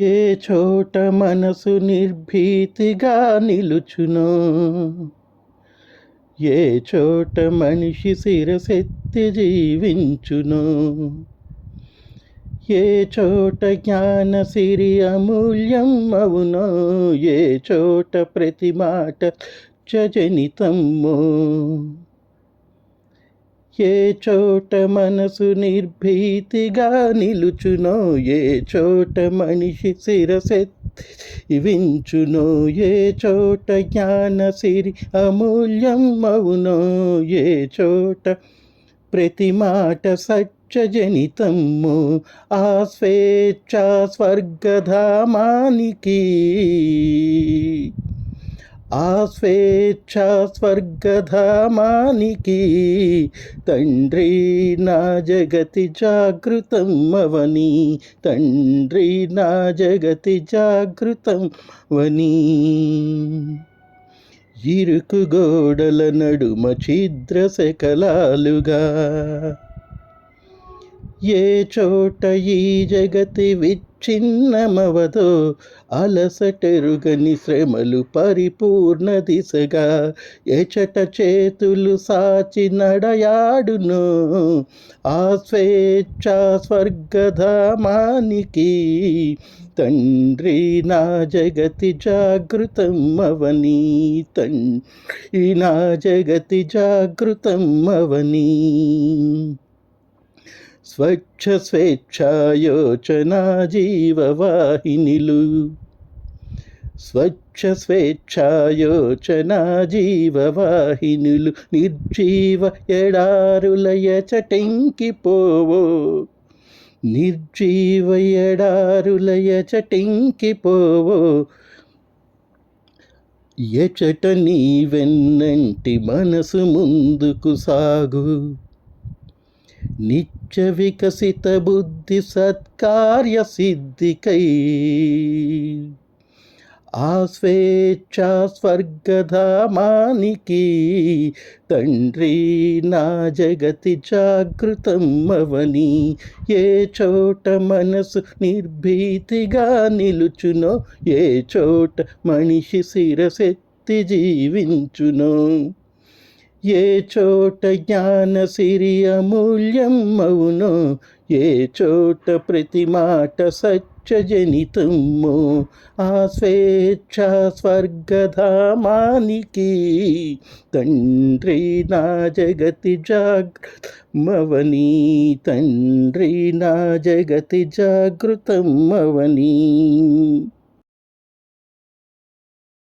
ఏ చోట మనసు నిర్భీతిగా నిలుచును? ఏ చోట మనిషి శిరసెత్తి జీవించును? ఏ చోట జ్ఞాన సిరి అమూల్యం అవునో? ఏ చోట ప్రతి మాట జనితమ్మో ఏ చోట మనసు నిర్భీతిగా నిలుచునో ఏ చోట మనిషి శిరసెత్తి వించునో ఏ చోట జ్ఞాన సిరి అమూల్యం అవునో ఏ చోట ప్రతి మాట సత్యజనితము ఆ స్వేచ్ఛ స్వర్గధామానికి. ఆ స్వేచ్ఛ స్వర్గధామానికి తండ్రి నా జగతి జాగృతం అవని తండ్రి నా జగతి జాగృతం వని ఇరుకు గోడల నడుమ ఛిద్ర శకలాలుగా ఏ చోట ఈ జగతి విచ్ఛిన్నమవదో అలసటెరుగని శ్రమలు పరిపూర్ణ దిశగా ఎచట చేతులు సాచి నడయాడును. ఆ స్వేచ్ఛ స్వర్గధామానికి తండ్రి నా జగతి జాగృతం తండ్రి నా జగతి జాగృతం స్వచ్ఛ స్వేచ్ఛాయోచన జీవవాహినిలు స్వచ్ఛ స్వేచ్ఛాయోచన జీవవాహినులు నిర్జీవ ఎడారులయ చటింకిపోవో. నిర్జీవ ఎడారులయ చటింకిపోవో. ఎచట నీవెన్నంటి మనసు ముందుకు సాగు. నిత్య వికసిత బుద్ధి సత్కార్య సిద్ధికై. ఆ స్వేచ్ఛ స్వర్గధామానికి తండ్రి నా జగతి జాగృతం అవని ఏ చోట మనసు నిర్భీతిగా నిలుచునో ఏ చోట మనిషి శిరసెత్తి జీవించునో. ఏ చోట జ్ఞాన సిరి అమూల్యం అవును ఏ చోట ప్రతి మాట సత్యజనితము ఆ స్వేచ్ఛ స్వర్గధామానికి తండ్రి నా జగతి జాగృతమవని తండ్రి నా జగతి జాగృతమవని.